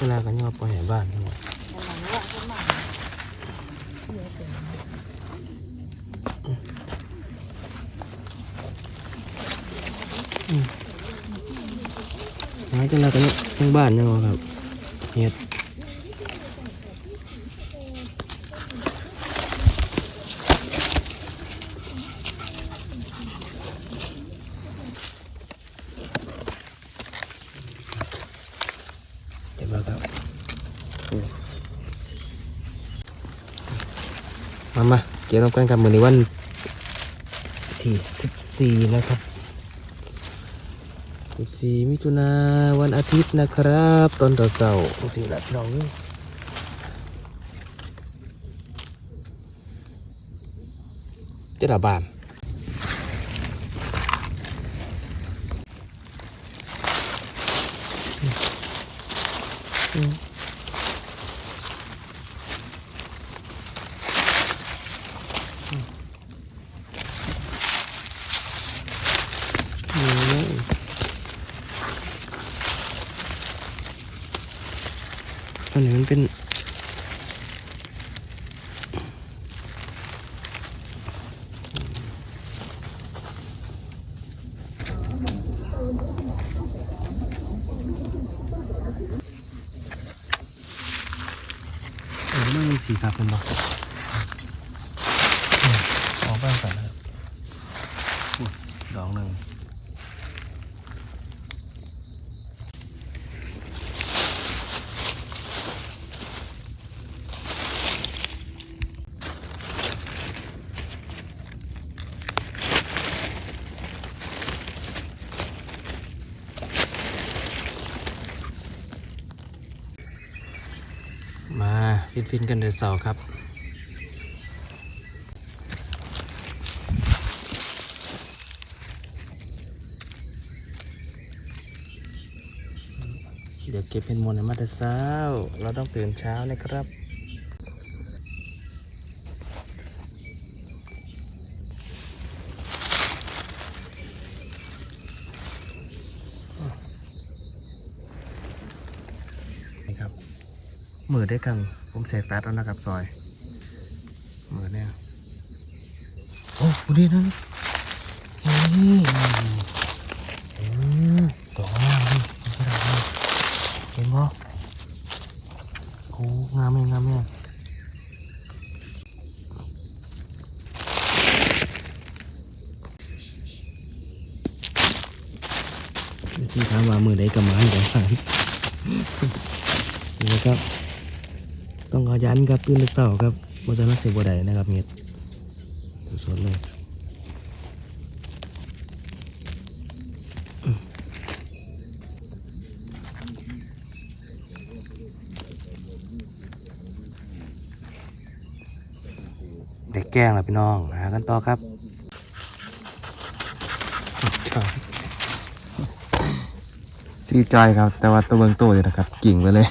เวลากันยอปล่อยให้บ้านทั้งหมดหว่าขึ้นมายอะเกินหากันเนี่ยทั้งบ้านยังวะครับเฮ็ดเดี๋ยวมาครับโอ้ มามาเกี่ยวกับกันกับมือในวันที่สิบสี่นะครับ14มิถุนาวันอาทิตย์นะครับ ตอนต่อเสาร์สี่หลับน้องเจ้าละบานอืม อันนี้มันเป็นเออไม่มีสีครับเป็นบอกออกบ้างก่อนนะครับอุ๊ยดอกหนึ่ง มา ฟินฟินกันเดือนเสาร์ครับ เดี๋ยวเก็บเป็นมวลในมาแต่เช้า เราต้องตื่นเช้านะครับนี่ครับ มือได้กัน ผมใส่แฟตแล้วนะครับซอย มือเนี่ยโอ้ดูดินั่นนี่โอ้ดอกงามดิไม่ใช่ดอกงามเห็นบ่โอ้งามแม่งงามแม่งที่ถามว่ามือใดกำมันของฉันนี่นะครับ ต้องขยันครับตื่นแต่เช้าครับบ่จะนักเสียบ่ไดนะครับเม็ดสดเลยเด็กแกล้งแล้วพี่น้อง หากันต่อครับจอยซีจอยครับ แต่ว่าตัวเบิงโตเลยนะครับ กิ่งไปเลย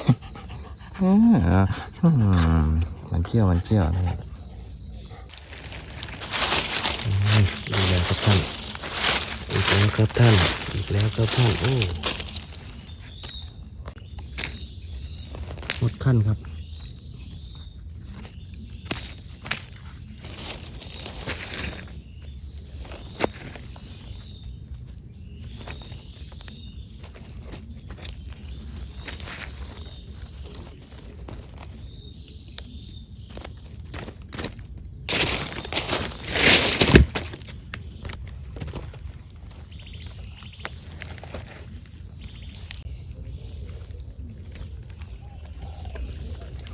มันเขี้ยวมันเขี้ยวนะครับอีกแล้วครับท่าน อีกแล้วครับท่าน อีกแล้วครับท่านโอ้หมดขั้นครับ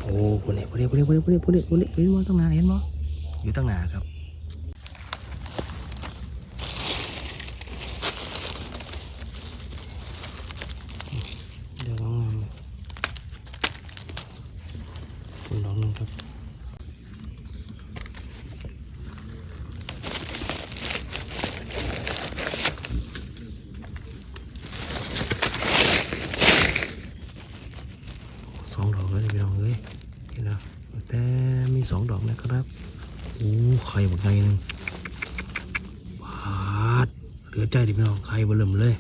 โอ้ ปุ่นนี่ปุ่นนี่ปุ่นนี่ปุ่นนี่ปุ่นนี่ปุ่นนี่ปุ่นนี่เห็นมั้ตั้งนานเห็นมั้อยู่ตั้งนานครับ แต่มีสองดอกนะครับโอ้ไข่บักไงนึงบาดเหลือใจดิพี่น้องไข่บวมเลย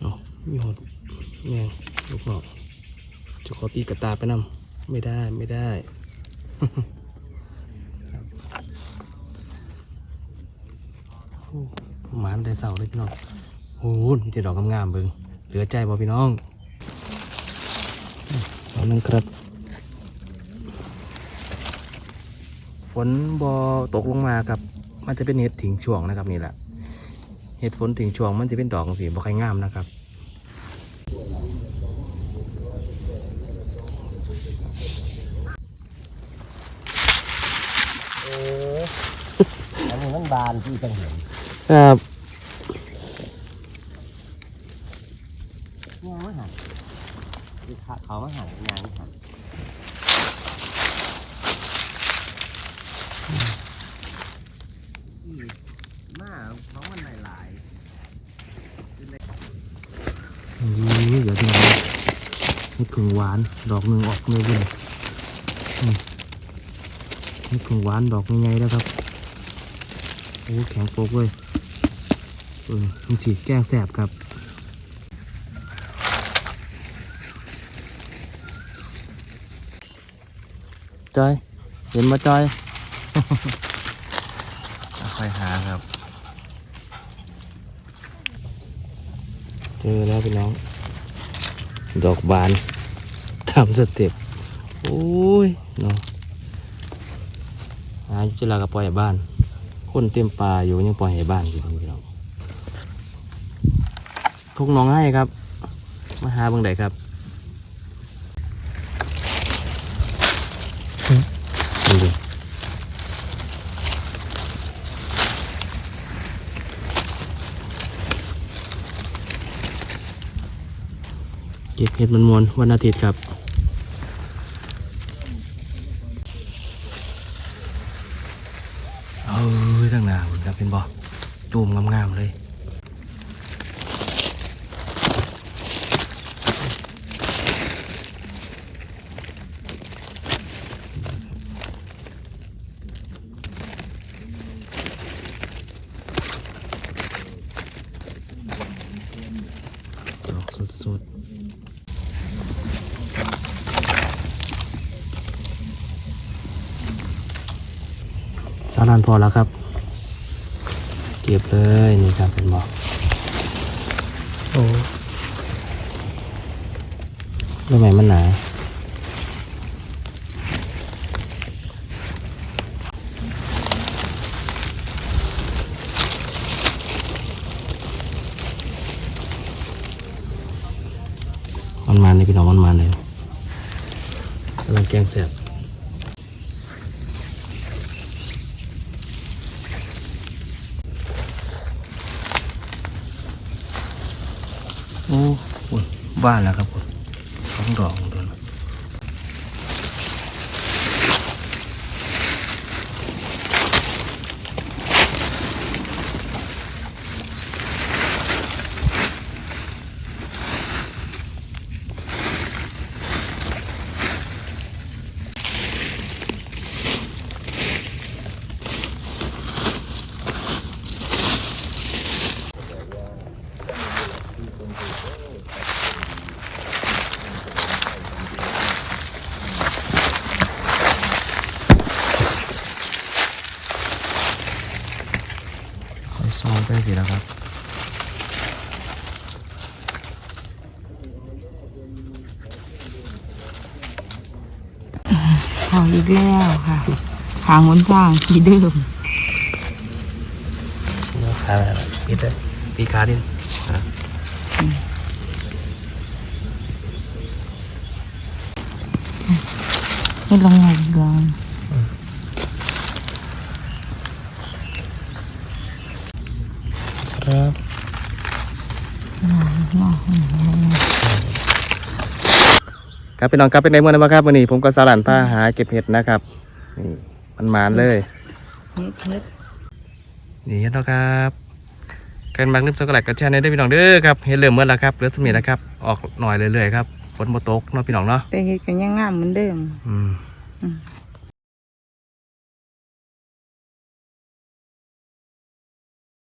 เนามีหดแมงลูกหนอกจะขอตีกระตาไปนำไม่ได้ไม่ได้หมานได้เสาเลยพี่น้อง โอ้โหมีแต่ดอกงามๆเบิ่งเหลือใจบ่พี่น้องเอาหนึ่งครับ ฝนบอตกลงมาครับ มันจะเป็นเห็ดถิงช่วงนะครับนี่แหละ เห็ดฝนถิงช่วงมันจะเป็นดอกสีบ่ค่อยงามนะครับโอ้อันนี้มันบานที่จังเห็นครับ เนี่ยมันหันที่ เขาเขามาหันงานหันที่มาเขามันหลายนี่เดี๋ยวพี่น้องเห็ดผึ่งหวาน ดอกหนึ่งออกเลยเลยนี่เห็ดผึ่งหวานดอกใหญ่ๆแล้วครับ โอ้แข็งโป๊กเลยเออมันสีแก้งแสบครับ จอย เห็นมาจอยค่อยหาครับ เจอแล้วพี่น้อง ดอกบานทำสเต็ปโอ้ยเนาะหาอยู่เจลากับปล่อยให้บ้าน คนเต็มป่าอยู่ยังปล่อยให้บ้านอยู่พี่น้องทุกน้องให้ครับ มาหาเบิ่งใดครับดูดิ เห็ดมันมวนวันอาทิตย์ครับเอ้ยตั้งหนาเหมือนครับเป็นบอจูมงามๆเลยดอกสดๆสานพอแล้วครับ เก็บเลยนี่ครับเป็นบอกโอ้ทำไมมันหนามันมาในพี่น้องมันมาเลยกำลังแกงแสบ ว่าแล้วครับผมท้องดอกของตัวนะค่อยซองไปสิแล้วครับ หาอีกแล้วค่ะหางหนทางที่เดิมเนื้อขาอะไรปิดเลยปีขาดิอะให้ลองหอยลองครับ ครับพี่น้องครับเป็นในเมื่อนั้นครับวันนี้ผมก็สารันผ้าหาเก็บเห็ดนะครับนี่มันมานเลยเฮ็ดเฮ็ดนี่เห็ดแล้วครับกันบางลืมช็อกโกแลตกับแช่ในด้วยพี่น้องเด้อครับเห็ดเริ่มเมื่อแล้วครับเหลือสมีแล้วครับออกหน่อยเรื่อยๆครับฝนบ่ตกเนาะพี่น้องเนาะแต่เฮ็ดก็ยังงามเหมือนเดิมอืมอืม